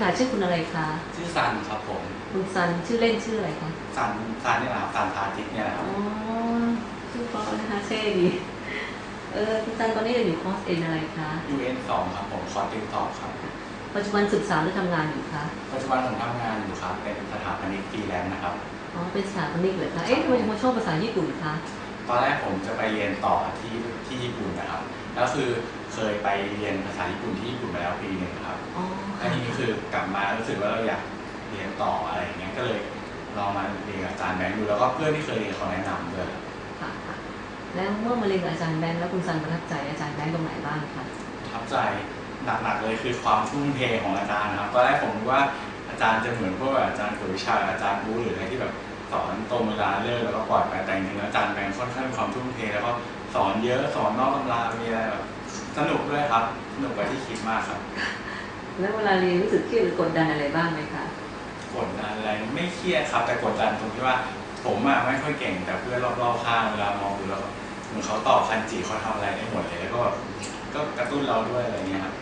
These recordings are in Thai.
ค่ะชื่อคุณอะไรคะชื่อซันครับผม คุณซันชื่อเล่นชื่ออะไรคะซันซันเนี่ยนะครับซันพาทิตย์เนี่ยนะคอ๋รัอบชื่อเพราะนะคะเท่ดีเออคุณซันตอนนี้เราอยู่คอร์สเอ็นอะไรคะ UN สองครับผมคอร์สติวตอบครับ ปัจจุบันศึกษาหรือทำงานอยู่คะปัจจุบันผมทำงานอยู่ครับเป็นสถาปนิกฟรีแลนซ์นะครับ อ๋อเป็นสถาปนิกเหรอคะเอ๊ะทำไมถึงมาชอบภาษาญี่ปุ่นคะตอนแรกผมจะไปเรียนต่อที่ที่ญี่ปุ่นนะครับ แล้วคือเคยไปเรียนภาษาญี่ปุ่นที่ญี่ปุ่นมาแล้วปีหนึ่งครับอ๋อแล้ค่ะวทีนี้คือกลับมารู้สึกว่าเราอยากเรียนต่ออะไรอย่างเงี้ยก็เลยลองมาเรียนกับอาจารย์แบงค์ดูแล้วก็เพื่อนที่เคยเรียนเขาแนะนำด้วยค่ะค่ะแล้วเมื่อมาเรียนกับอาจารย์แบงค์แล้วคุณซันประทับใจอาจารย์แบงค์ตรงไหนบ้างคะประทับใจหนักๆเลยคือความทุ่มเทของอาจารย์นะครับตอนแรกผมคิดว่าอาจารย์จะเหมือนพวกแบบอาจารย์กวดวิชาอาจารย์บูหรืออะไรที่แบบสอนตรงเวลาเลิกแล้วก็ปล่อยไปแต่จริงๆแล้วอาจารย์แบงค์ค่อนข้างมีความทุ่มเทแล้วก็ สอนเยอะสอนนอกตำรามีอะไรแบบสนุกด้วยครับสนุกกว่าที่คิดมากครับ แล้วเวลาเรียนรู้สึกเครียดหรือกดดันอะไรบ้างไหมคะกดดันอะไรไม่เครียดครับ แต่กดดันตรงที่ว่า ผมอะไม่ค่อยเก่งแต่เพื่อนรอบๆข้างเวลามองดูแล้วเหมือนเขาตอบคันจิเขาทำอะไรได้หมดเลยแล้วก็แบบก็กระตุ้นเราด้วยอะไรเงี้ยครับ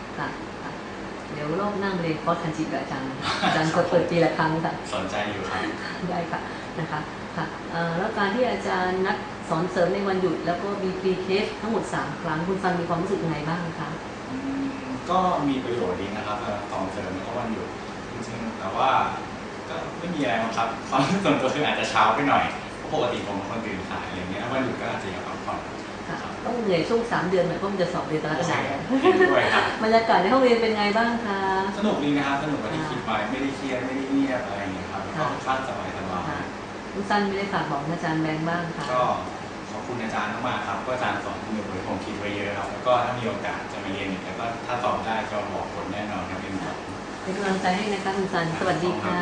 ค่ะค่ะเดี๋ยวรอบหน้ามาเรียนคอร์สคันจิกับอาจารย์นะคะอาจารย์จะเปิดปีละครั้งค่ะสนใจอยู่ครับได้ค่ะนะคะค่ะเอ่อแล้วการที่อาจารย์นัดสอนเสริมในวันหยุด แล้วก็มีฟรีเคสทั้งหมด 3 ครั้งคุณฟังมีความรู้สึกยังไงบ้างคะอืมก็มีประโยชน์ดีนะครับสำหรับตอนเสริมแล้วก็วันหยุดจริงๆแต่ว่าก็ไม่มีอะไรมั้งครับความรู้สึกส่วนตัวคืออาจจะเช้าไปหน่อยเพราะ ปกติผมเป็นคนตื่นสายอะไรเงี้ยวันหยุดก็อาจจะอยากพักผ่อนค่ะต้องเหนื่อยช่วง3เดือนหน่อยเพราะมันจะสอบเดือนกรกฎาคมเห็นด้วยครับบรรยากาศในห้องเรียนเป็นไงบ้างคะสนุกดีนะครับสนุกกว่าที่คิดไว้ไม่ได้เครียดไม่ได้เงียบอะไรอย่างเงี้ยครับก็ค่อนข้างสบายสบายค่ะคุณซันไม่ได้ฝากบอกอาจารย์แบงค์บ้างค่ะก็ขอบคุณอาจารย์มากๆครับก็อาจารย์สอนสนุกเลยผมคิดไว้เยอะครับแล้วก็ถ้ามีโอกาสจะมาเรียนอีกแล้วก็ถ้าสอบได้ก็บอกผลแน่นอนครับเป็นสองเป็นกำลังใจให้นะคะคุณซันสวัสดีค่ะ